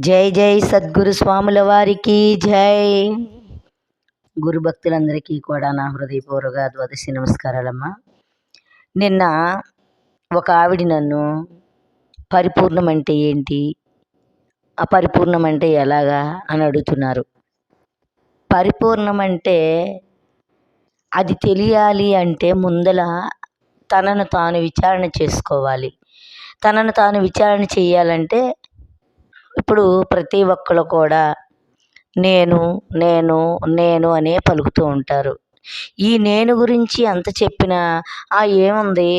జై జై సద్గురు స్వాముల వారికి జై. గురు భక్తులందరికీ కూడా నా హృదయపూర్వక ద్వాదశి నమస్కారాలమ్మా. నిన్న ఒక ఆవిడ నన్ను పరిపూర్ణం అంటే ఏంటి అపరిపూర్ణం అంటే ఎలాగా అని అడుగుతున్నారు. పరిపూర్ణం అంటే అది తెలియాలి అంటే ముందల తనను తాను విచారణ చేసుకోవాలి. తనను తాను విచారణ చేయాలంటే ఇప్పుడు ప్రతి ఒక్కరు కూడా నేను నేను నేను అనే పలుకుతూ ఉంటారు. ఈ నేను గురించి ఎంత చెప్పినా ఆ ఏముంది?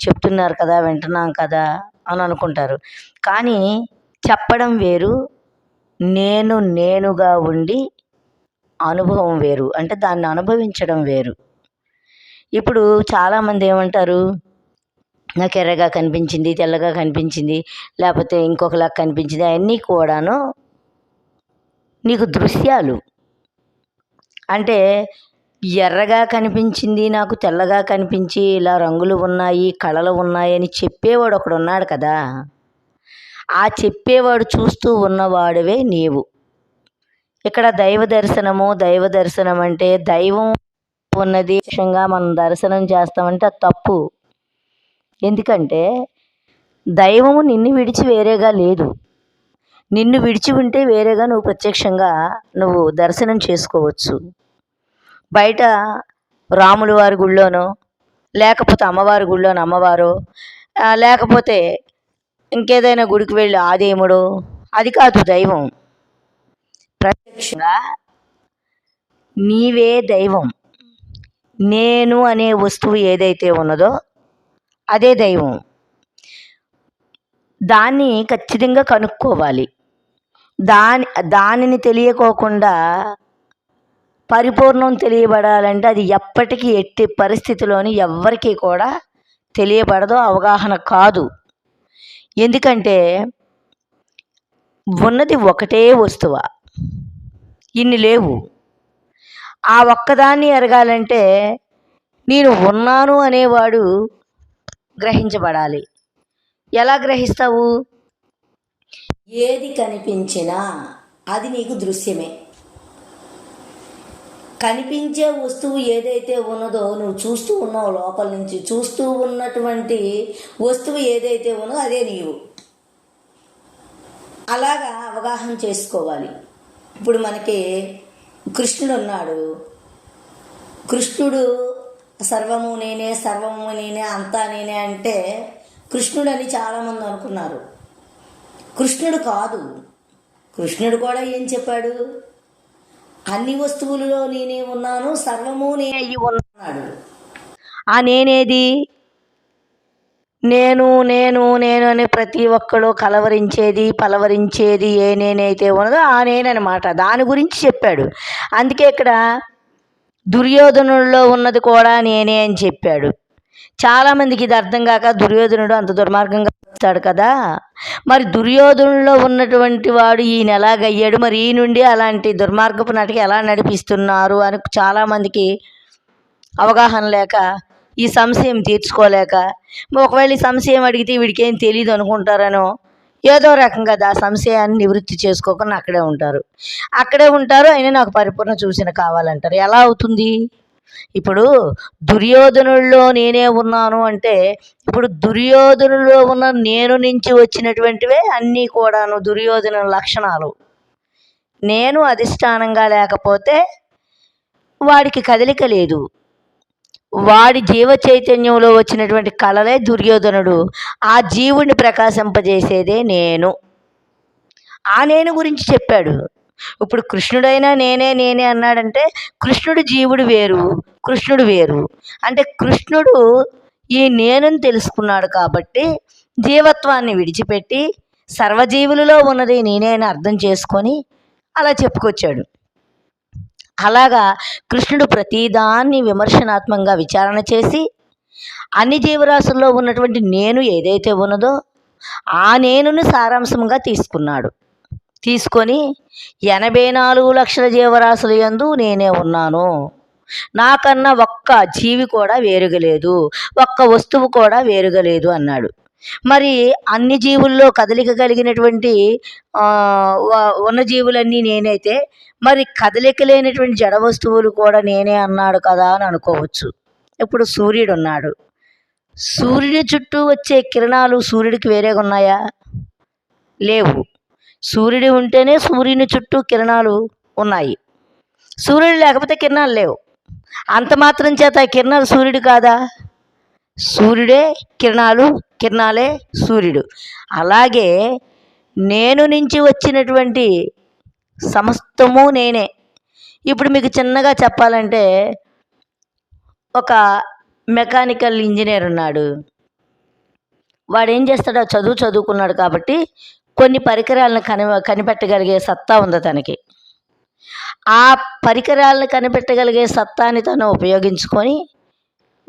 చెప్తున్నారు కదా వింటున్నాం కదా అని అనుకుంటారు. కానీ చెప్పడం వేరు నేను నేనుగా ఉండి అనుభవం వేరు. అంటే దాన్ని అనుభవించడం వేరు. ఇప్పుడు చాలామంది ఏమంటారు? నాకు ఎర్రగా కనిపించింది తెల్లగా కనిపించింది లేకపోతే ఇంకొకలా కనిపించింది అవన్నీ కూడాను నీకు దృశ్యాలు. అంటే ఎర్రగా కనిపించింది నాకు తెల్లగా కనిపించి ఇలా రంగులు ఉన్నాయి కళలు ఉన్నాయి అని చెప్పేవాడు ఒకడు ఉన్నాడు కదా. ఆ చెప్పేవాడు చూస్తూ ఉన్నవాడివే నీవు. ఇక్కడ దైవ దర్శనము దైవ దర్శనం అంటే దైవం ఉన్నది. విషయంగా మనం దర్శనం చేస్తామంటే అది తప్పు. ఎందుకంటే దైవము నిన్ను విడిచి వేరేగా లేదు. నిన్ను విడిచి ఉంటే వేరేగా నువ్వు ప్రత్యక్షంగా నువ్వు దర్శనం చేసుకోవచ్చు. బయట రాముల వారి గుళ్ళోనో లేకపోతే అమ్మవారి గుళ్ళోనో అమ్మవారు లేకపోతే ఇంకేదైనా గుడికి వెళ్ళి ఆదేముడు అది కాదు దైవం. ప్రత్యక్షంగా నీవే దైవం. నేను అనే వస్తువు ఏదైతే ఉన్నదో అదే దైవం. దాన్ని ఖచ్చితంగా కనుక్కోవాలి. దాని దానిని తెలియకోకుండా పరిపూర్ణం తెలియబడాలంటే అది ఎప్పటికీ ఎట్టి పరిస్థితిలోని ఎవ్వరికీ కూడా తెలియబడదు అవగాహన కాదు. ఎందుకంటే ఉన్నది ఒకటే వస్తువ. ఇన్ని లేవు. ఆ ఒక్కదాన్ని ఎరగాలంటే నేను ఉన్నాను అనేవాడు గ్రహించబడాలి. ఎలా గ్రహిస్తావు? ఏది కనిపించినా అది నీకు దృశ్యమే. కనిపించే వస్తువు ఏదైతే ఉన్నదో నువ్వు చూస్తూ ఉన్నావు లోపల నుంచి చూస్తూ ఉన్నటువంటి వస్తువు ఏదైతే ఉన్నదో అదే నీవు. అలాగా అవగాహన చేసుకోవాలి. ఇప్పుడు మనకి కృష్ణుడు ఉన్నాడు. కృష్ణుడు సర్వము నేనే సర్వము నేనే అంతా నేనే అంటే కృష్ణుడు అని చాలామంది అనుకున్నారు. కృష్ణుడు కాదు. కృష్ణుడు కూడా ఏం చెప్పాడు? అన్ని వస్తువులలో నేనే ఉన్నాను సర్వము నేనే అయ్యి ఉన్నాడు. ఆ నేనేది? నేను నేను నేను అని ప్రతి ఒక్కడు కలవరించేది పలవరించేది ఏ నేనైతే ఉన్నదో ఆ నేననమాట దాని గురించి చెప్పాడు. అందుకే ఇక్కడ దుర్యోధనుల్లో ఉన్నది కూడా నేనే అని చెప్పాడు. చాలామందికి ఇది అర్థం కాక దుర్యోధనుడు అంత దుర్మార్గంగా వస్తాడు కదా? మరి దుర్యోధనులో ఉన్నటువంటి వాడు ఈయన ఎలాగయ్యాడు? మరి ఈ నుండి అలాంటి దుర్మార్గపు నాటికి ఎలా నడిపిస్తున్నారు? అని చాలామందికి అవగాహన లేక ఈ సంశయం తీర్చుకోలేక ఒకవేళ ఈ సంశయం అడిగితే వీడికేం తెలియదు అనుకుంటారనో ఏదో రకంగా ఆ సంశయాన్ని నివృత్తి చేసుకోకుండా అక్కడే ఉంటారు. అక్కడే ఉంటారు అయినా నాకు పరిపూర్ణ చూసిన కావాలంటారు. ఎలా అవుతుంది? ఇప్పుడు దుర్యోధనుల్లో నేనే ఉన్నాను అంటే ఇప్పుడు దుర్యోధనులో ఉన్న నేను నుంచి వచ్చినటువంటివే అన్నీ కూడాను దుర్యోధన లక్షణాలు. నేను అధిష్టానంగా లేకపోతే వాడికి కదలిక లేదు. వాడి జీవ చైతన్యంలో వచ్చినటువంటి కళలే దుర్యోధనుడు. ఆ జీవుని ప్రకాశింపజేసేదే నేను. ఆ నేను గురించి చెప్పాడు. ఇప్పుడు కృష్ణుడైనా నేనే నేనే అన్నాడంటే కృష్ణుడు జీవుడు వేరు కృష్ణుడు వేరు. అంటే కృష్ణుడు ఈ నేనుని తెలుసుకున్నాడు కాబట్టి జీవత్వాన్ని విడిచిపెట్టి సర్వజీవులలో ఉన్నది నేనే అని అర్థం చేసుకొని అలా చెప్పుకొచ్చాడు. అలాగా కృష్ణుడు ప్రతిదాన్ని విమర్శనాత్మకంగా విచారణ చేసి అన్ని జీవరాశుల్లో ఉన్నటువంటి నేను ఏదైతే ఉన్నదో ఆ నేనుని సారాంశంగా తీసుకున్నాడు. తీసుకొని ఎనభై నాలుగు లక్షల జీవరాశుల యందు నేనే ఉన్నాను. నాకన్నా ఒక్క జీవి కూడా వేరుగలేదు. ఒక్క వస్తువు కూడా వేరుగలేదు అన్నాడు. మరి అన్ని జీవుల్లో కదలిక కలిగినటువంటి ఉన్న జీవులన్నీ నేనైతే మరి కదలిక లేనటువంటి జడ వస్తువులు కూడా నేనే అన్నాడు కదా అని అనుకోవచ్చు. ఇప్పుడు సూర్యుడు ఉన్నాడు. సూర్యుడి చుట్టూ వచ్చే కిరణాలు సూర్యుడికి వేరేగా ఉన్నాయా? లేవు. సూర్యుడు ఉంటేనే సూర్యుని చుట్టూ కిరణాలు ఉన్నాయి. సూర్యుడు లేకపోతే కిరణాలు లేవు. అంత మాత్రం చేత కిరణాలు సూర్యుడు కాదా? సూర్యుడే కిరణాలు కిరణాలే సూర్యుడు. అలాగే నేను నుంచి వచ్చినటువంటి సమస్తము నేనే. ఇప్పుడు మీకు చిన్నగా చెప్పాలంటే ఒక మెకానికల్ ఇంజనీర్ ఉన్నాడు. వాడు ఏం చేస్తాడో చదువు చదువుకున్నాడు కాబట్టి కొన్ని పరికరాలను కని కనిపెట్టగలిగే సత్తా ఉంది తనకి. ఆ పరికరాలను కనిపెట్టగలిగే సత్తాని తను ఉపయోగించుకొని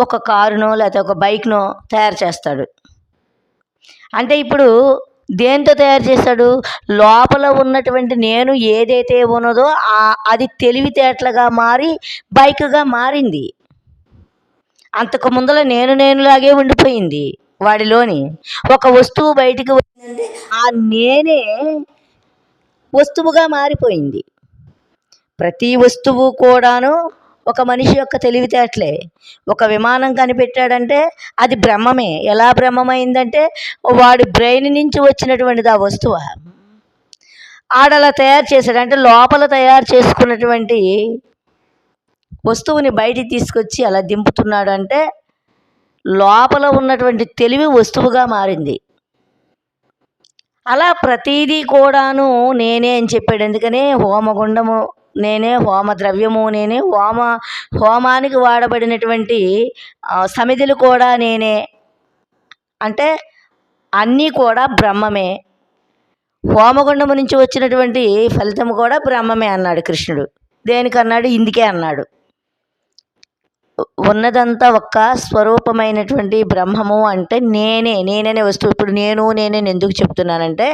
ఒక కారునో లేకపోతే ఒక బైక్నో తయారు చేస్తాడు. అంటే ఇప్పుడు దేంతో తయారు చేస్తాడు? లోపల ఉన్నటువంటి నేను ఏదైతే ఉన్నదో అది తెలివితేటలుగా మారి బైక్గా మారింది. అంతకు ముందల నేను నేనులాగే ఉండిపోయింది వాడిలోని. ఒక వస్తువు బయటికి వచ్చిందంటే ఆ నేనే వస్తువుగా మారిపోయింది. ప్రతి వస్తువు కూడాను ఒక మనిషి యొక్క తెలివితేటలే. ఒక విమానం కనిపెట్టాడంటే అది బ్రహ్మమే. ఎలా బ్రహ్మమైందంటే వాడి బ్రెయిన్ నుంచి వచ్చినటువంటిది ఆ వస్తువు. ఆడలా తయారు చేశాడు. అంటే లోపల తయారు చేసుకున్నటువంటి వస్తువుని బయటికి తీసుకొచ్చి అలా దింపుతున్నాడు అంటే లోపల ఉన్నటువంటి తెలివి వస్తువుగా మారింది. అలా ప్రతీదీ కూడాను నేనే అని చెప్పాడు. ఎందుకనే హోమగుండము నేనే హోమ ద్రవ్యము నేనే హోమ హోమానికి వాడబడినటువంటి సమిధులు కూడా నేనే. అంటే అన్నీ కూడా బ్రహ్మమే. హోమగుండము నుంచి వచ్చినటువంటి ఫలితం కూడా బ్రహ్మమే అన్నాడు కృష్ణుడు. దేనికన్నాడు? ఇందుకే అన్నాడు. ఉన్నదంతా ఒక్క స్వరూపమైనటువంటి బ్రహ్మము అంటే నేనే నేననే వస్తువు ఇప్పుడు నేను నేనే ఎందుకు చెప్తున్నానంటే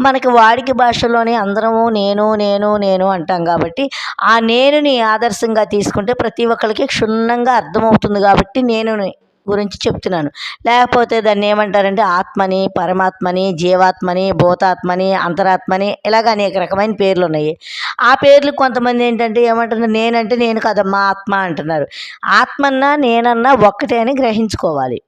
మనకి వాడికి భాషలోనే అందరము నేను నేను నేను అంటాం కాబట్టి ఆ నేనుని ఆదర్శంగా తీసుకుంటే ప్రతి ఒక్కరికి క్షుణ్ణంగా అర్థమవుతుంది కాబట్టి నేను గురించి చెప్తున్నాను. లేకపోతే దాన్ని ఏమంటారంటే ఆత్మని పరమాత్మని జీవాత్మని భూతాత్మని అంతరాత్మని ఇలాగ అనేక రకమైన పేర్లు ఉన్నాయి. ఆ పేర్లు కొంతమంది ఏంటంటే ఏమంటున్నారు నేనంటే నేను కదమ్మా ఆత్మ అంటున్నారు. ఆత్మన్నా నేనన్నా ఒక్కటే అని గ్రహించుకోవాలి.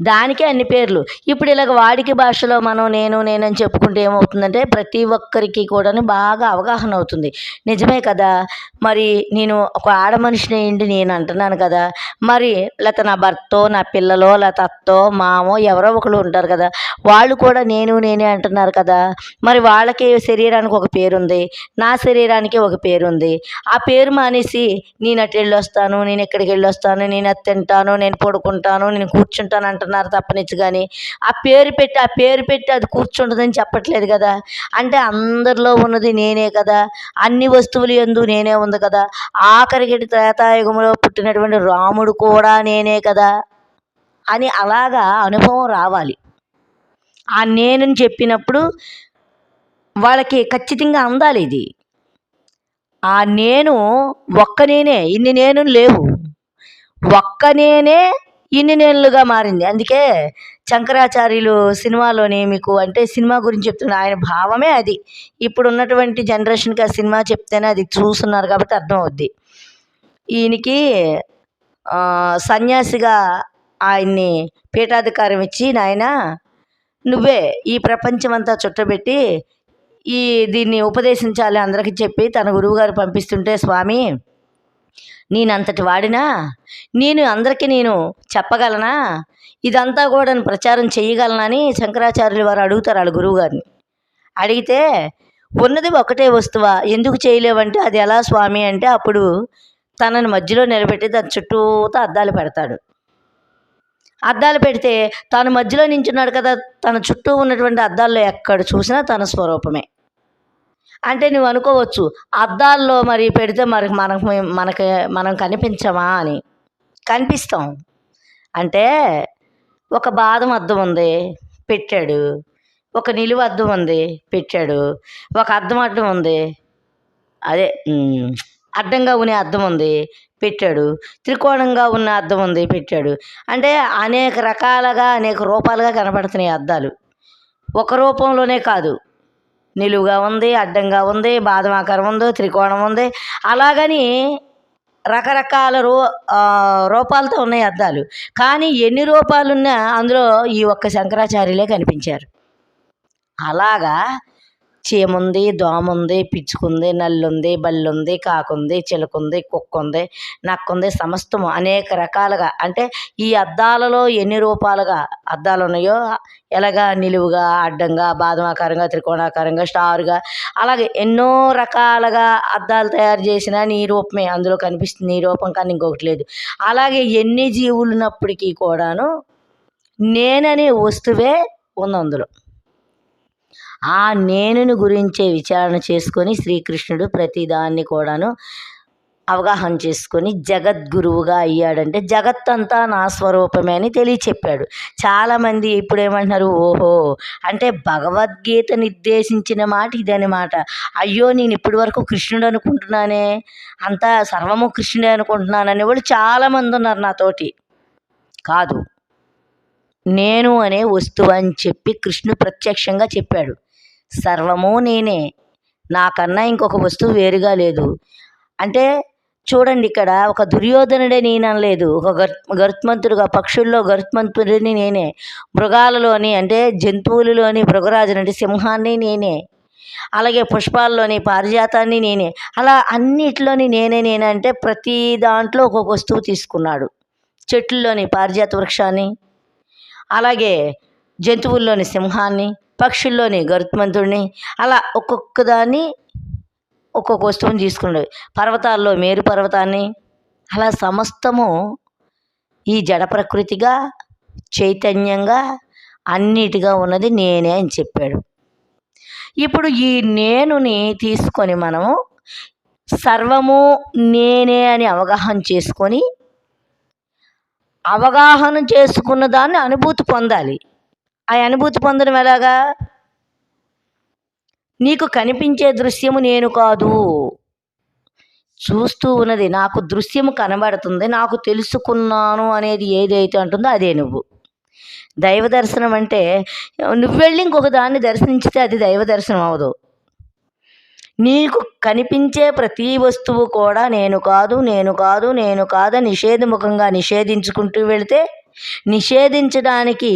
దానికే అన్ని పేర్లు. ఇప్పుడు ఇలాగ వాడికి భాషలో మనం నేను నేనని చెప్పుకుంటే ఏమవుతుందంటే ప్రతి ఒక్కరికి కూడా బాగా అవగాహన అవుతుంది. నిజమే కదా? మరి నేను ఒక ఆడ మనిషిని అయ్యిండి నేను అంటున్నాను కదా? మరి లేకపోతే నా భర్తో నా పిల్లలో లేకపోతే అత్తో మామో ఎవరో ఒకరు ఉంటారు కదా? వాళ్ళు కూడా నేను నేనే అంటున్నారు కదా? మరి వాళ్ళకి శరీరానికి ఒక పేరు ఉంది నా శరీరానికి ఒక పేరు ఉంది ఆ పేరు మానేసి నేను అటు వెళ్ళి వస్తాను నేను ఎక్కడికి వెళ్ళి వస్తాను నేను అది తింటాను నేను పడుకుంటాను నేను కూర్చుంటాను అంటున్నారు తప్పనిచ్చు కానీ ఆ పేరు పెట్టి ఆ పేరు పెట్టి అది కూర్చుంటుందని చెప్పట్లేదు కదా. అంటే అందరిలో ఉన్నది నేనే కదా. అన్ని వస్తువులు ఎందు నేనే ఉంది కదా. ఆఖరికి త్రేతాయుగంలో పుట్టినటువంటి రాముడు కూడా నేనే కదా. అని అలాగా అనుభవం రావాలి. ఆ నేను చెప్పినప్పుడు వాళ్ళకి ఖచ్చితంగా అందాలి ఇది. ఆ నేను ఒక్క నేనే ఇన్ని నేను లేవు. ఒక్క నేనే ఇన్ని నెలలుగా మారింది. అందుకే శంకరాచార్యులు సినిమాలోని మీకు అంటే సినిమా గురించి చెప్తున్న ఆయన భావమే అది. ఇప్పుడు ఉన్నటువంటి జనరేషన్కి ఆ సినిమా చెప్తేనే అది చూస్తున్నారు కాబట్టి అర్థం అవుద్ది ఈయనకి సన్యాసిగా ఆయన్ని పీఠాధికారం ఇచ్చి నాయన నువ్వే ఈ ప్రపంచం అంతా చుట్టబెట్టి ఈ దీన్ని ఉపదేశించాలి అందరికీ చెప్పి తన గురువుగారు పంపిస్తుంటే స్వామి నేనంతటి వాడినా? నేను అందరికీ నేను చెప్పగలనా? ఇదంతా కూడా ప్రచారం చేయగలనని శంకరాచార్యులు వారు అడుగుతారు వాళ్ళ గురువుగారిని. అడిగితే ఉన్నది ఒకటే వస్తువా? ఎందుకు చేయలేవంటే అది ఎలా స్వామి? అంటే అప్పుడు తనని మధ్యలో నిలబెట్టి దాని చుట్టూతో అద్దాలు పెడతాడు. అద్దాలు పెడితే తాను మధ్యలో నించున్నాడు కదా తన చుట్టూ ఉన్నటువంటి అద్దాల్లో ఎక్కడ చూసినా తన స్వరూపమే. అంటే నువ్వు అనుకోవచ్చు అద్దాల్లో మరి పెడితే మరి మనకు మనకి మనం కనిపించమా అని. కనిపిస్తాం. అంటే ఒక బాదం అద్దం ఉంది పెట్టాడు. ఒక నిలువ అద్దం ఉంది పెట్టాడు. ఒక అద్దం అడ్డం ఉంది అదే అడ్డంగా ఉనే అద్దం ఉంది పెట్టాడు. త్రికోణంగా ఉన్న అద్దం ఉంది పెట్టాడు. అంటే అనేక రకాలుగా అనేక రూపాలుగా కనబడుతున్నాయి అద్దాలు. ఒక రూపంలోనే కాదు. నిలువుగా ఉంది అడ్డంగా ఉంది బాదమాకారం ఉంది త్రికోణం ఉంది. అలాగని రకరకాల రూ రూపాలతో ఉన్నాయి అద్దాలు. కానీ ఎన్ని రూపాలున్నా అందులో ఈ ఒక్క శంకరాచార్యులే కనిపించారు. అలాగా చీముంది దోముంది పిచ్చుకుంది నల్లుంది బల్లుంది కాకుంది చిలుకుంది కుక్కుంది నక్కుంది సమస్తము అనేక రకాలుగా. అంటే ఈ అద్దాలలో ఎన్ని రూపాలుగా అద్దాలు ఉన్నాయో ఎలాగా నిలువుగా అడ్డంగా బాదమాకారంగా త్రికోణాకారంగా స్టార్గా అలాగే ఎన్నో రకాలుగా అద్దాలు తయారు చేసిన నీ రూపమే అందులో కనిపిస్తుంది నీ రూపం కానీ ఇంకొకటి లేదు. అలాగే ఎన్ని జీవులు ఉన్నప్పటికీ కూడాను నేననే వస్తువే ఉంది అందులో. ఆ నేనుని గురించే విచారణ చేసుకొని శ్రీకృష్ణుడు ప్రతిదాన్ని కూడాను అవగాహన చేసుకొని జగద్గురువుగా అయ్యాడంటే జగత్తంతా నా స్వరూపమే అని తెలియచెప్పాడు. చాలామంది ఇప్పుడు ఏమంటున్నారు ఓహో అంటే భగవద్గీత నిర్దేశించిన మాట ఇదనమాట అయ్యో నేను ఇప్పటి వరకు కృష్ణుడు అనుకుంటున్నానే అంతా సర్వము కృష్ణుడే అనుకుంటున్నాను అనేవాళ్ళు చాలామంది ఉన్నారు నాతోటి. కాదు నేను అనే వస్తువు అని చెప్పి కృష్ణుడు ప్రత్యక్షంగా చెప్పాడు. సర్వము నేనే. నాకన్నా ఇంకొక వస్తువు వేరుగా లేదు. అంటే చూడండి ఇక్కడ ఒక దుర్యోధనుడే నేననలేదు. ఒక గర్ గరుత్మంతుడుగా పక్షుల్లో గరుత్మంతుడిని నేనే. మృగాలలోని అంటే జంతువులలోని మృగరాజుని అంటే సింహాన్ని నేనే. అలాగే పుష్పాల్లోని పారిజాతాన్ని నేనే. అలా అన్నిటిలోని నేనే నేనే అంటే ప్రతి దాంట్లో ఒక్కొక్క వస్తువు తీసుకున్నాడు. చెట్లలోని పారిజాత వృక్షాన్ని అలాగే జంతువుల్లోని సింహాన్ని పక్షుల్లోని గరుత్మంతుడిని అలా ఒక్కొక్క దాన్ని ఒక్కొక్క వస్తువుని తీసుకున్నాడు. పర్వతాల్లో మేరు పర్వతాన్ని అలా సమస్తము ఈ జడ ప్రకృతిగా చైతన్యంగా అన్నిటిగా ఉన్నది నేనే అని చెప్పాడు. ఇప్పుడు ఈ నేనుని తీసుకొని మనము సర్వము నేనే అని అవగాహన చేసుకొని అవగాహన చేసుకున్న దాన్ని అనుభూతి పొందాలి. ఆ అనుభూతి పొందడం ఎలాగా నీకు కనిపించే దృశ్యము నేను కాదు. చూస్తూ ఉన్నది. నాకు దృశ్యము కనబడుతుంది. నాకు తెలుసుకున్నాను అనేది ఏదైతే అంటుందో అదే నువ్వు. దైవ దర్శనం అంటే నువ్వు వెళ్ళి ఇంకొక దాన్ని దర్శించితే అది దైవ దర్శనం అవదు. నీకు కనిపించే ప్రతి వస్తువు కూడా నేను కాదు నేను కాదు నేను కాదు నిషేధముఖంగా నిషేధించుకుంటూ వెళితే నిషేధించడానికి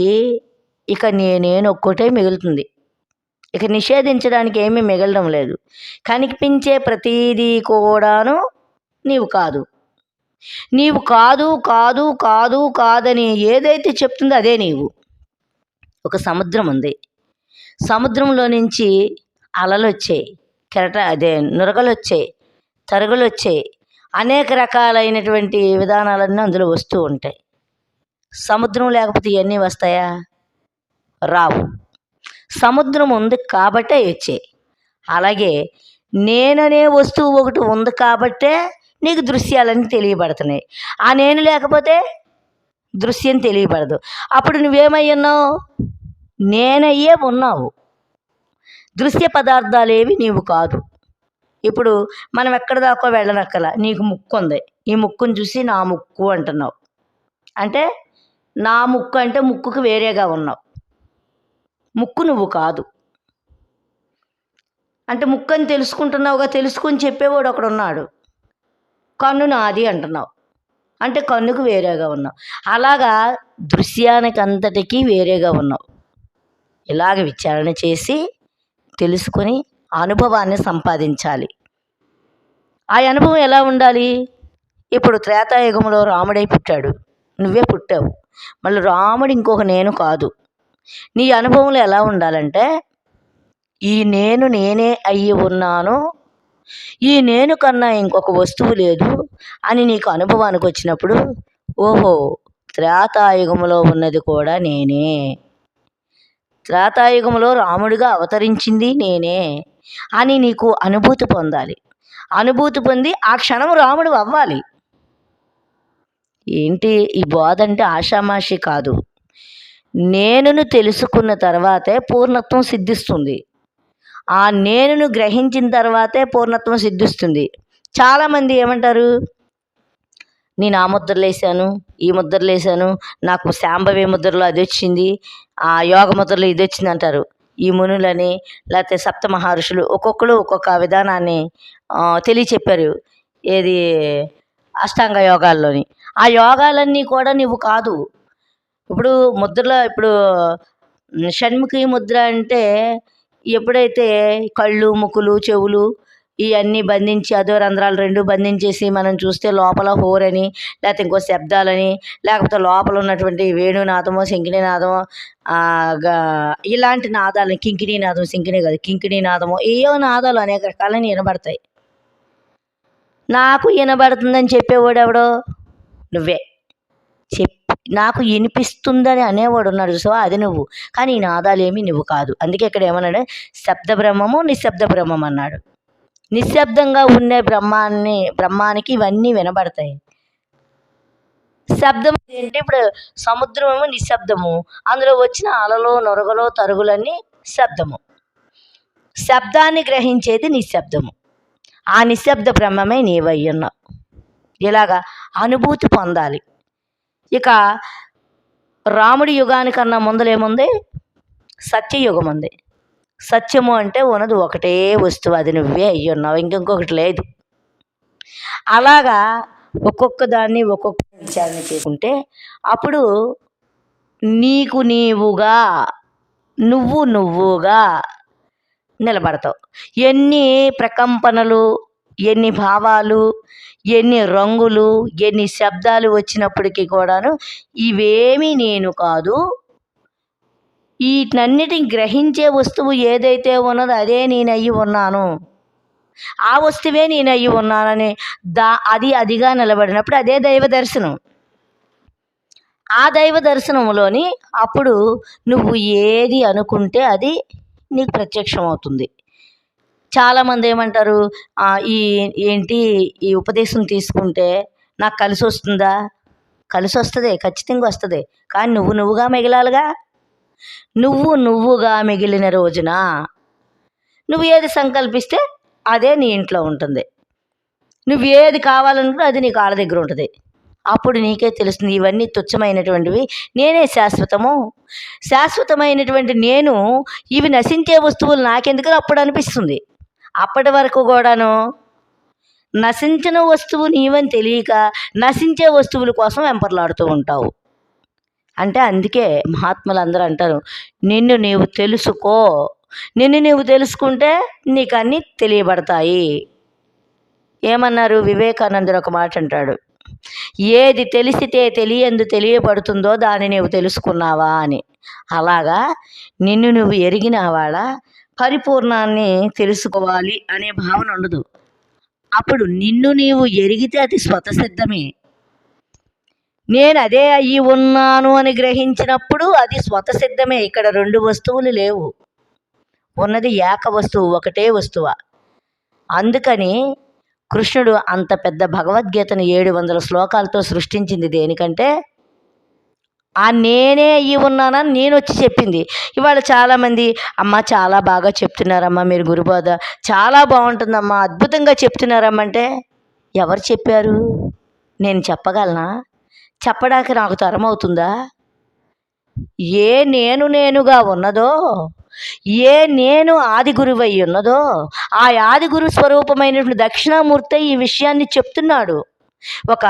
ఇక నేనేను ఒక్కటే మిగులుతుంది. ఇక నిషేధించడానికి ఏమీ మిగలడం లేదు. కనిపించే ప్రతీదీ కూడాను నీవు కాదు. నీవు కాదు కాదు కాదు కాదని ఏదైతే చెప్తుందో అదే నీవు. ఒక సముద్రం ఉంది. సముద్రంలో నుంచి అలలు వచ్చాయి కెరట అదే నురగలు వచ్చాయి తరుగులు వచ్చాయి అనేక రకాలైనటువంటి విధానాలన్నీ అందులో వస్తూ ఉంటాయి. సముద్రం లేకపోతే ఇవన్నీ వస్తాయా? రావు. సముద్రం ఉంది కాబట్టే వచ్చాయి అలాగే నేననే వస్తువు ఒకటి ఉంది కాబట్టే నీకు దృశ్యాలన్నీ తెలియబడుతున్నాయి. ఆ నేను లేకపోతే దృశ్యం తెలియబడదు. అప్పుడు నువ్వేమై ఉన్నావు? నేనయ్యే ఉన్నావు. దృశ్య పదార్థాలు ఏవి నీవు కాదు. ఇప్పుడు మనం ఎక్కడ దాకా వెళ్ళనక్కల? నీకు ముక్కు ఉంది. ఈ ముక్కును చూసి నా ముక్కు అంటున్నావు. అంటే నా ముక్కు అంటే ముక్కుకు వేరేగా ఉన్నావు. ముక్కు నువ్వు కాదు. అంటే ముక్కు అని తెలుసుకుంటున్నావుగా తెలుసుకుని చెప్పేవాడు ఒకడున్నాడు కన్ను నాది అంటున్నావు. అంటే కన్నుకు వేరేగా ఉన్నావు. అలాగా దృశ్యానికి అంతటికీ వేరేగా ఉన్నావు. ఇలాగ విచారణ చేసి తెలుసుకొని అనుభవాన్ని సంపాదించాలి. ఆ అనుభవం ఎలా ఉండాలి? ఇప్పుడు త్రేతాయుగంలో రాముడై పుట్టాడు. నువ్వే పుట్టావు. మళ్ళీ రాముడు ఇంకొక నేను కాదు. నీ అనుభవంలో ఎలా ఉండాలంటే ఈ నేను నేనే అయ్యి ఉన్నాను ఈ నేను కన్నా ఇంకొక వస్తువు లేదు అని నీకు అనుభవానికి వచ్చినప్పుడు ఓహో త్రేతాయుగంలో ఉన్నది కూడా నేనే. త్రేతాయుగంలో రాముడిగా అవతరించింది నేనే అని నీకు అనుభూతి పొందాలి. అనుభూతి పొంది ఆ క్షణం రాముడు అవ్వాలి. ఏంటి? ఈ బోధ అంటే ఆషామాషి కాదు. నేనును తెలుసుకున్న తర్వాతే పూర్ణత్వం సిద్ధిస్తుంది. ఆ నేనును గ్రహించిన తర్వాతే పూర్ణత్వం సిద్ధిస్తుంది. చాలామంది ఏమంటారు? నేను ఆ ముద్రలు వేసాను ఈ ముద్రలు వేసాను నాకు శాంభవి ముద్రలో అది వచ్చింది ఆ యోగ ముద్రలో ఇది వచ్చింది అంటారు. ఈ మునులని లేకపోతే సప్త మహర్షులు ఒక్కొక్కరు ఒక్కొక్క విధానాన్ని తెలియచెప్పారు. ఏది? అష్టాంగ యోగాల్లోని. ఆ యోగాలన్నీ కూడా నువ్వు కాదు. ఇప్పుడు ముద్రలో ఇప్పుడు షణ్ముఖి ముద్ర అంటే ఎప్పుడైతే కళ్ళు ముక్కులు చెవులు ఇవన్నీ బంధించి అదో రంధ్రాలు రెండు బంధించేసి మనం చూస్తే లోపల హోరని లేకపోతే ఇంకో శబ్దాలని లేకపోతే లోపల ఉన్నటువంటి వేణునాదమో శంకిణీనాదమో గా- ఇలాంటి నాదాలని కింకిణీ నాదం శంకిణీ కాదు కింకిణీనాదమో ఏయో నాదాలు అనేక రకాలని వినబడతాయి. నాకు వినబడుతుందని చెప్పేవాడు ఎవడో? నువ్వే. చెప్ నాకు వినిపిస్తుందని అనేవాడు ఉన్నాడు సో అది నువ్వు. కానీ ఈ నాదాలేమీ నువ్వు కాదు. అందుకే ఇక్కడ ఏమన్నాడు? శబ్ద బ్రహ్మము నిశ్శబ్ద బ్రహ్మం అన్నాడు. నిశ్శబ్దంగా ఉండే బ్రహ్మాన్ని బ్రహ్మానికి ఇవన్నీ వినబడతాయి. శబ్దం అంటే ఇప్పుడు సముద్రము నిశ్శబ్దము. అందులో వచ్చిన అలలు నొరగలో తరుగులన్నీ శబ్దము. శబ్దాన్ని గ్రహించేది నిశ్శబ్దము. ఆ నిశ్శబ్ద బ్రహ్మమే నీవయ్యున్నావు ఉన్నావు. ఇలాగా అనుభూతి పొందాలి. ఇక రాముడి యుగానికన్నా ముందలేముంది? సత్యయుగం ఉంది సత్యము అంటే ఉన్నది ఒకటే వస్తువు అది నువ్వే అయ్యి ఉన్నావు ఇంకొకటి లేదు. అలాగా ఒక్కొక్క దాన్ని ఒక్కొక్క విచారణ చేసుకుంటే అప్పుడు నీకు నీవుగా నువ్వు నువ్వుగా నిలబడతావు. ఎన్ని ప్రకంపనలు ఎన్ని భావాలు ఎన్ని రంగులు ఎన్ని శబ్దాలు వచ్చినప్పటికీ కూడాను ఇవేమీ నేను కాదు. వీటన్నిటిని గ్రహించే వస్తువు ఏదైతే ఉన్నదో అదే నేను అయ్యి ఉన్నాను. ఆ వస్తువే నేను అయ్యి ఉన్నానని దా అది అదిగా నిలబడినప్పుడు అదే దైవ దర్శనం. ఆ దైవ దర్శనంలోని అప్పుడు నువ్వు ఏది అనుకుంటే అది నీకు ప్రత్యక్షం అవుతుంది చాలామంది ఏమంటారు ఈ ఏంటి ఈ ఉపదేశం తీసుకుంటే నాకు కలిసి వస్తుందా? కలిసి వస్తుంది ఖచ్చితంగా వస్తుంది. కానీ నువ్వు నువ్వుగా మిగలాలిగా? నువ్వు నువ్వుగా మిగిలిన రోజున? నువ్వు ఏది సంకల్పిస్తే అదే నీ ఇంట్లో ఉంటుంది. నువ్వు ఏది కావాలనుకుంటే అది నీ కాళ్ళ దగ్గర ఉంటుంది. అప్పుడు నీకే తెలుస్తుంది ఇవన్నీ తుచ్చమైనటువంటివి. నేనే శాశ్వతము. శాశ్వతమైనటువంటి నేను ఇవి నశించే వస్తువులు నాకెందుకు? అప్పుడు అనిపిస్తుంది. అప్పటి వరకు కూడాను నశించిన వస్తువు నీవని తెలియక నశించే వస్తువుల కోసం వెంపర్లాడుతూ ఉంటావు. అంటే అందుకే మహాత్ములు అందరూ అంటారు నిన్ను నీవు తెలుసుకో. నిన్ను నీవు తెలుసుకుంటే నీకు అన్నీ తెలియబడతాయి. ఏమన్నారు? వివేకానందుడు ఒక మాట అంటాడు ఏది తెలిసితే తెలియందు తెలియబడుతుందో దాన్ని నీవు తెలుసుకున్నావా? అని. అలాగా నిన్ను నువ్వు ఎరిగినావాడా పరిపూర్ణాన్ని తెలుసుకోవాలి అనే భావన ఉండదు. అప్పుడు నిన్ను నీవు ఎరిగితే అది స్వతసిద్ధమే. నేను అదే అయ్యి ఉన్నాను అని గ్రహించినప్పుడు అది స్వతసిద్ధమే. ఇక్కడ రెండు వస్తువులు లేవు. ఉన్నది ఏక వస్తువు ఒకటే వస్తువ. అందుకని కృష్ణుడు అంత పెద్ద భగవద్గీతను ఏడు వందల శ్లోకాలతో సృష్టించింది దేనికంటే ఆ నేనే అయ్యి ఉన్నానని నేను వచ్చి చెప్పింది. ఇవాళ చాలామంది అమ్మ చాలా బాగా చెప్తున్నారమ్మా మీరు గురుబోధ చాలా బాగుంటుందమ్మా. అద్భుతంగా చెప్తున్నారమ్మంటే ఎవరు చెప్పారు? నేను చెప్పగలనా? చెప్పడానికి నాకు తరం అవుతుందా? ఏ నేను నేనుగా ఉన్నదో ఏ నేను ఆది గురువై ఉన్నదో ఆ ఆది గురు స్వరూపమైనటువంటి దక్షిణామూర్తి ఈ విషయాన్ని చెప్తున్నాడు. ఒక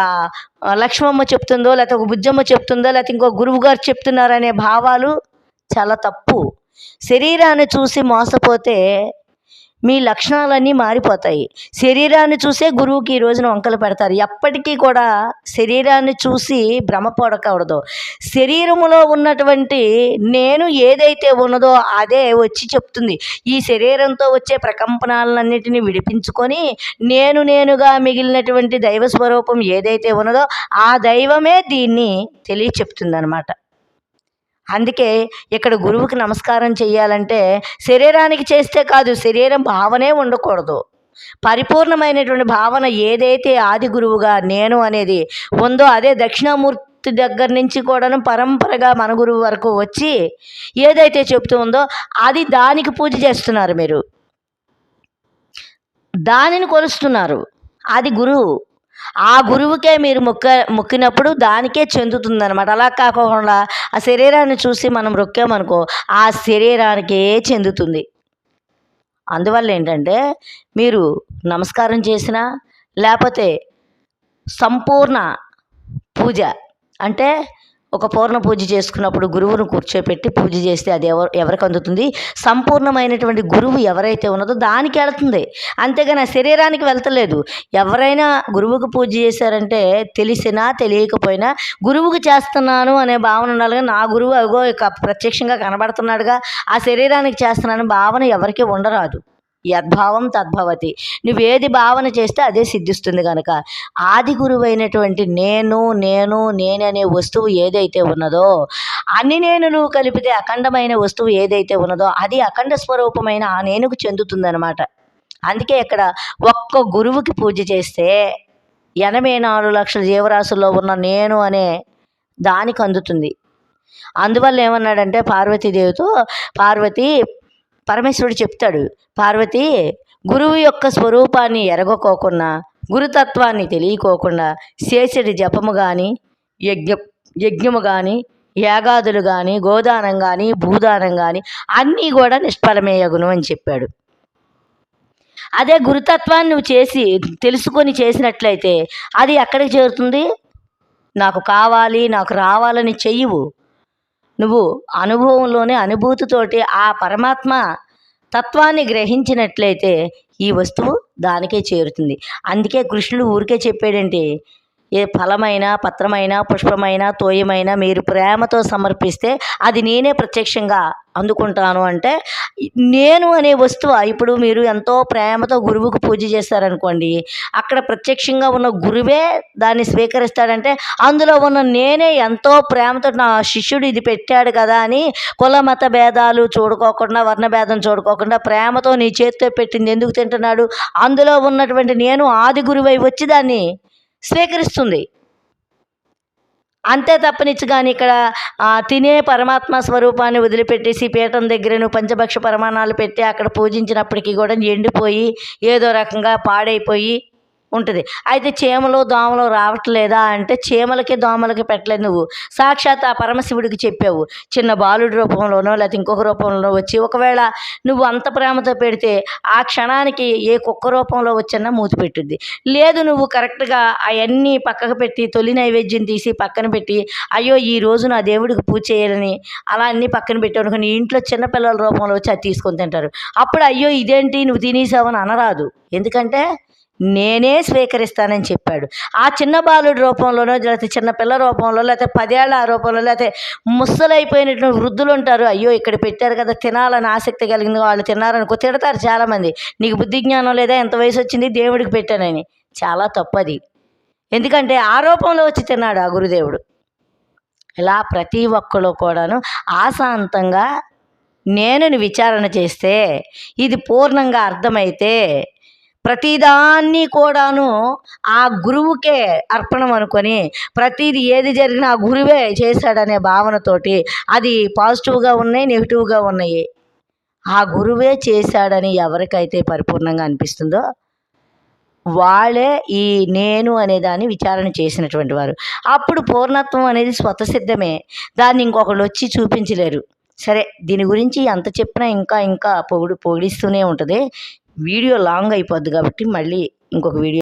లక్ష్మమ్మ చెప్తుందో లేకపోతే ఒక బుజ్జమ్మ చెప్తుందో లేకపోతే ఇంకో గురువు గారు చెప్తున్నారనే భావాలు చాలా తప్పు. శరీరాన్ని చూసి మోసపోతే మీ లక్షణాలన్నీ మారిపోతాయి. శరీరాన్ని చూసే గురువుకి ఈ రోజున వంకలు పెడతారు. ఎప్పటికీ కూడా శరీరాన్ని చూసి భ్రమపడకూడదు శరీరములో ఉన్నటువంటి నేను ఏదైతే ఉన్నదో అదే వచ్చి చెప్తుంది. ఈ శరీరంతో వచ్చే ప్రకంపనాలన్నిటిని విడిపించుకొని నేను నేనుగా మిగిలినటువంటి దైవ స్వరూపం ఏదైతే ఉన్నదో ఆ దైవమే దీన్ని తెలియ చెప్తుంది అందుకే ఇక్కడ గురువుకి నమస్కారం చేయాలంటే శరీరానికి చేస్తే కాదు శరీరం భావనే ఉండకూడదు. పరిపూర్ణమైనటువంటి భావన ఏదైతే ఆది గురువుగా నేను అనేది ఉందో అదే దక్షిణామూర్తి దగ్గర నుంచి కూడాను పరంపరగా మన గురువు వరకు వచ్చి ఏదైతే చెప్తూ ఉందో అది దానికి పూజ చేస్తున్నారు మీరు. దానిని కొలుస్తున్నారు. అది గురువు. ఆ గురువుకే మీరు మొక్క మొక్కినప్పుడు దానికే చెందుతుంది అనమాట అలా కాకుండా ఆ శరీరాన్ని చూసి మనం మొక్కామనుకో ఆ శరీరానికే చెందుతుంది. అందువల్ల ఏంటంటే మీరు నమస్కారం చేసినా లేకపోతే సంపూర్ణ పూజ అంటే ఒక పూర్ణ పూజ చేసుకున్నప్పుడు గురువును కూర్చోపెట్టి పూజ చేస్తే అది ఎవరు ఎవరికి అందుతుంది? సంపూర్ణమైనటువంటి గురువు ఎవరైతే ఉన్నదో దానికి వెళ్తుంది. అంతేగాని ఆ శరీరానికి వెళ్తలేదు. ఎవరైనా గురువుకు పూజ చేశారంటే తెలిసినా తెలియకపోయినా గురువుకు చేస్తున్నాను అనే భావన ఉండాలిగా నా గురువు అగో ప్రత్యక్షంగా కనబడుతున్నాడుగా. ఆ శరీరానికి చేస్తున్నాను భావన ఎవరికి ఉండరాదు. యద్భావం తద్భవతి. నువ్వేది భావన చేస్తే అదే సిద్ధిస్తుంది కనుక ఆది గురువైనటువంటి నేను నేను నేననే వస్తువు ఏదైతే ఉన్నదో అన్ని నేనులు కలిపితే అఖండమైన వస్తువు ఏదైతే ఉన్నదో అది అఖండ స్వరూపమైన ఆ నేనుకు చెందుతుందనమాట అందుకే ఇక్కడ ఒక్క గురువుకి పూజ చేస్తే ఎనభై నాలుగు లక్షల జీవరాశుల్లో ఉన్న నేను అనే దానికి అందుతుంది. అందువల్ల ఏమన్నాడంటే పార్వతీదేవితో పార్వతి పరమేశ్వరుడు చెప్తాడు పార్వతి గురువు యొక్క స్వరూపాన్ని ఎరగకోకుండా గురుతత్వాన్ని తెలియకోకుండా శేషుడి జపము కానీ యజ్ఞ యజ్ఞము కానీ యాగాదులు కానీ గోదానం కానీ భూదానం కానీ అన్నీ కూడా నిష్ఫలమేయగును అని చెప్పాడు. అదే గురుతత్వాన్ని నువ్వు చేసి తెలుసుకొని చేసినట్లయితే అది ఎక్కడికి చేరుతుంది? నాకు కావాలి నాకు రావాలని చెయ్యవు. నువ్వు అనుభవంలోనే అనుభూతితోటి ఆ పరమాత్మ తత్వాన్ని గ్రహించినట్లయితే ఈ వస్తువు దానికే చేరుతుంది. అందుకే కృష్ణుడు ఊరికే చెప్పాడంటే ఏ ఫలమైనా పత్రమైనా పుష్పమైనా తోయమైనా మీరు ప్రేమతో సమర్పిస్తే అది నేనే ప్రత్యక్షంగా అందుకుంటాను అంటే నేను అనే వస్తువు ఇప్పుడు మీరు ఎంతో ప్రేమతో గురువుకు పూజ చేస్తారనుకోండి అక్కడ ప్రత్యక్షంగా ఉన్న గురువే దాన్ని స్వీకరిస్తాడంటే అందులో ఉన్న నేనే ఎంతో ప్రేమతో నా శిష్యుడు ఇది పెట్టాడు కదా అని కుల మత భేదాలు చూడుకోకుండా వర్ణ భేదం చూడుకోకుండా ప్రేమతో నీ చేతితో పెట్టింది ఎందుకు తింటున్నాడు? అందులో ఉన్నటువంటి నేను ఆది గురువై వచ్చి దాన్ని స్వీకరిస్తుంది. అంతే తప్పనిచ్చు కానీ ఇక్కడ తినే పరమాత్మ స్వరూపాన్ని వదిలిపెట్టేసి పీఠం దగ్గర నువ్వు పంచభక్ష ప్రమాణాలు పెట్టి అక్కడ పూజించినప్పటికీ కూడా ఎండిపోయి ఏదో రకంగా పాడైపోయి ఉంటుంది. అయితే చీమలు దోమలు రావట్లేదా అంటే చీమలకి దోమలకి పెట్టలేదు నువ్వు. సాక్షాత్ ఆ పరమశివుడికి చెప్పావు. చిన్న బాలుడి రూపంలోనో లేకపోతే ఇంకొక రూపంలో వచ్చి ఒకవేళ నువ్వు అంత ప్రేమతో పెడితే ఆ క్షణానికి ఏ కుక్క రూపంలో వచ్చినా మూతి పెట్టుద్ది. లేదు నువ్వు కరెక్ట్గా అవన్నీ పక్కకు పెట్టి తొలి నైవేద్యం తీసి పక్కన పెట్టి అయ్యో ఈ రోజు నా దేవుడికి పూజ చేయాలని అలా అన్నీ పక్కన పెట్టావు కానీ ఇంట్లో చిన్నపిల్లల రూపంలో వచ్చి అది తీసుకొని తింటారు. అప్పుడు అయ్యో ఇదేంటి నువ్వు తినేసావని అనరాదు. ఎందుకంటే నేనే స్వీకరిస్తానని చెప్పాడు. ఆ చిన్న బాలుడి రూపంలోనో లేకపోతే చిన్న పిల్ల రూపంలో లేకపోతే పదేళ్ళ ఆ రూపంలో లేకపోతే ముసలైపోయినటువంటి వృద్ధులు ఉంటారు. అయ్యో ఇక్కడ పెట్టారు కదా తినాలని ఆసక్తి కలిగింది వాళ్ళు తిన్నారనుకో తిడతారు చాలామంది. నీకు బుద్ధి జ్ఞానం లేదా? ఎంత వయసు వచ్చింది? దేవుడికి పెట్టానని. చాలా తప్పది. ఎందుకంటే ఆ రూపంలో వచ్చి తిన్నాడు ఆ గురుదేవుడు. ఇలా ప్రతి ఒక్కరు కూడాను ఆశాంతంగా నేను విచారణ చేస్తే ఇది పూర్ణంగా అర్థమైతే ప్రతిదాన్ని కూడాను ఆ గురువుకే అర్పణం అనుకొని ప్రతిది ఏది జరిగినా ఆ గురువే చేశాడనే భావనతోటి అది పాజిటివ్గా ఉన్నాయి నెగిటివ్గా ఉన్నాయి. ఆ గురువే చేశాడని ఎవరికైతే పరిపూర్ణంగా అనిపిస్తుందో వాళ్ళే ఈ నేను అనే దాన్ని విచారణ చేసినటువంటి వారు. అప్పుడు పూర్ణత్వం అనేది స్వతసిద్ధమే. దాన్ని ఇంకొకళ్ళు వచ్చి చూపించలేరు. సరే దీని గురించి ఎంత చెప్పినా ఇంకా ఇంకా పొగుడు పొగిడిస్తూనే ఉంటుంది. వీడియో లాంగ్ అయిపోద్ది కాబట్టి మళ్ళీ ఇంకొక వీడియో